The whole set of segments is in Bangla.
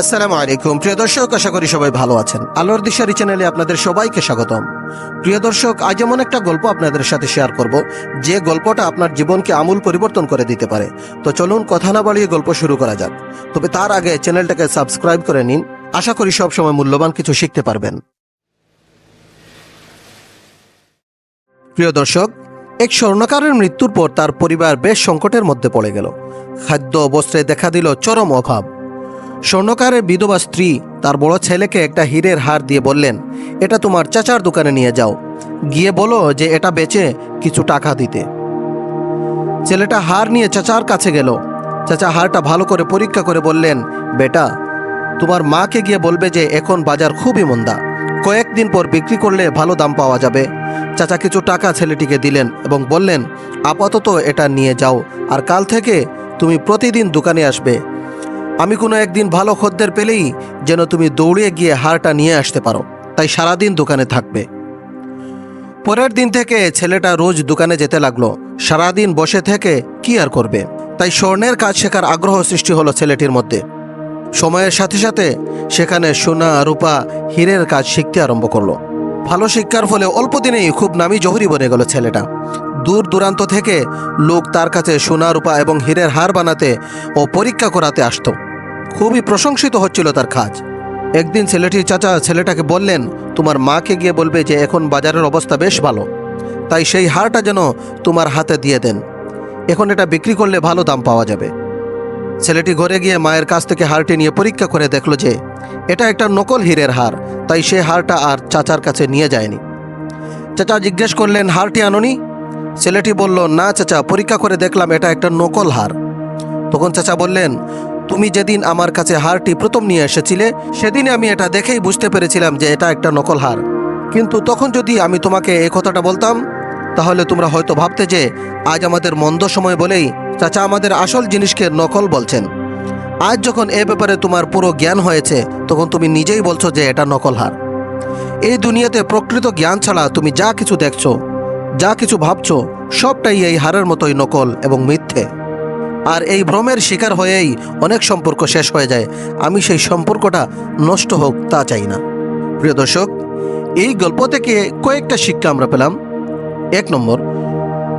আসসালামু আলাইকুম। প্রিয় দর্শক, আশা করি সবাই ভালো আছেন। আলোর দিশারি চ্যানেলে আপনাদের সবাইকে স্বাগতম। প্রিয় দর্শক, আজ এমন একটা গল্প আপনাদের সাথে শেয়ার করব, যে গল্পটা আপনার জীবনকে আমূল পরিবর্তন করে দিতে পারে। তো চলুন কথা না বাড়িয়ে গল্প শুরু করা যাক। তবে তার আগে চ্যানেলটাকে সাবস্ক্রাইব করে নিন। আশা করি সব সময় মূল্যবান কিছু শিখতে পারবেন। প্রিয় দর্শক, এক স্বর্ণকারের মৃত্যুর পর তার পরিবার বেশ সংকটের মধ্যে পড়ে গেল। খাদ্য বস্ত্রে দেখা দিল চরম অভাব। স্বর্ণকারের বিধবা স্ত্রী তার বড় ছেলেকে একটা হীরের হার দিয়ে বললেন, এটা তোমার চাচার দোকানে নিয়ে যাও। গিয়ে বলো যে এটা বেচে কিছু টাকা দিতে। ছেলেটা হার নিয়ে চাচার কাছে গেল। চাচা হারটা ভালো করে পরীক্ষা করে বললেন, বেটা, তোমার মাকে গিয়ে বলবে যে এখন বাজার খুবই মন্দা। কয়েকদিন পর বিক্রি করলে ভালো দাম পাওয়া যাবে। চাচা কিছু টাকা ছেলেটিকে দিলেন এবং বললেন, আপাতত এটা নিয়ে যাও, আর কাল থেকে তুমি প্রতিদিন দোকানে আসবে। আমি কোনো একদিন ভালো খদ্দের পেলেই যেন তুমি দৌড়িয়ে গিয়ে হারটা নিয়ে আসতে পারো, তাই সারাদিন দোকানে থাকবে। পরের দিন থেকে ছেলেটা রোজ দোকানে যেতে লাগল, সারাদিন বসে থেকে কি আর করবে? তাই স্বর্ণের কাজ শেখার আগ্রহ সৃষ্টি হলো ছেলেটির মধ্যে। সময়ের সাথে সাথে সেখানে সোনা, রূপা, হীরের কাজ শিখতে আরম্ভ করল। ভালো শিক্ষার ফলে অল্প দিনেই খুব নামি জহুরি বনে গেল ছেলেটা। দূর দূরান্ত থেকে লোক তার কাছে সোনা, রূপা এবং হীরের হার বানাতে ও পরীক্ষা করাতে আসতো। খুবই প্রশংসিত হচ্ছিল তার কাজ। একদিন ছেলেটির চাচা ছেলেটাকে বললেন, তোমার মাকে গিয়ে বলবে যে এখন বাজারের অবস্থা বেশ ভালো। তাই সেই হারটা যেন তোমার হাতে দিয়ে দেন। এখন এটা বিক্রি করলে ভালো দাম পাওয়া যাবে। ছেলেটি ঘরে গিয়ে মায়ের কাছ থেকে হারটি নিয়ে পরীক্ষা করে দেখল যে এটা একটা নকল হীরের হার, তাই সে হারটা আর চাচার কাছে নিয়ে যায়নি। চাচা জিজ্ঞেস করলেন, হারটি আননি? ছেলেটি বলল, না চাচা, পরীক্ষা করে দেখলাম এটা একটা নকল হার। তখন চাচা বললেন, তুমি যেদিন আমার কাছে হারটি প্রথম নিয়ে এসেছিলে সেদিনে আমি এটা দেখেই বুঝতে পেরেছিলাম যে এটা একটা নকল হার। কিন্তু তখন যদি আমি তোমাকে এই কথাটা বলতাম, তাহলে তোমরা হয়তো ভাবতে যে আজ আমাদের মন্দ সময় বলেই চাচা আমাদের আসল জিনিসকে নকল বলছেন। আজ যখন এ ব্যাপারে তোমার পুরো জ্ঞান হয়েছে, তখন তুমি নিজেই বলছো যে এটা নকল হার। এই দুনিয়াতে প্রকৃত জ্ঞান ছাড়া তুমি যা কিছু দেখছ যা কিছু ভাবছ, সবটাই এই হারের মতোই নকল এবং মিথ্যে। আর এই ভ্রমের শিকার হয়েই অনেক সম্পর্ক শেষ হয়ে যায়। আমি সেই সম্পর্কটা নষ্ট হোক, তা চাই না। প্রিয় দর্শক, এই গল্প থেকে কয়েকটা শিক্ষা আমরা পেলাম। এক নম্বর,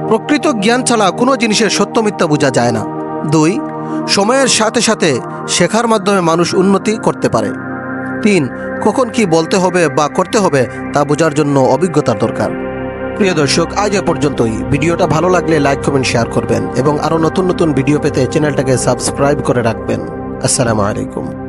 প্রকৃত জ্ঞান ছাড়া কোনো জিনিসের সত্য মিথ্যা বোঝা যায় না। দুই, সময়ের সাথে সাথে শেখার মাধ্যমে মানুষ উন্নতি করতে পারে। তিন, কখন কি বলতে হবে বা করতে হবে তা বোঝার জন্য অভিজ্ঞতার দরকার। প্রিয় দর্শক, আজ এ পর্যন্তই। ভিডিওটা ভালো লাগলে লাইক, কমেন্ট, শেয়ার করবেন এবং আরও নতুন নতুন ভিডিও পেতে চ্যানেলটাকে সাবস্ক্রাইব করে রাখবেন। আসসালামু আলাইকুম।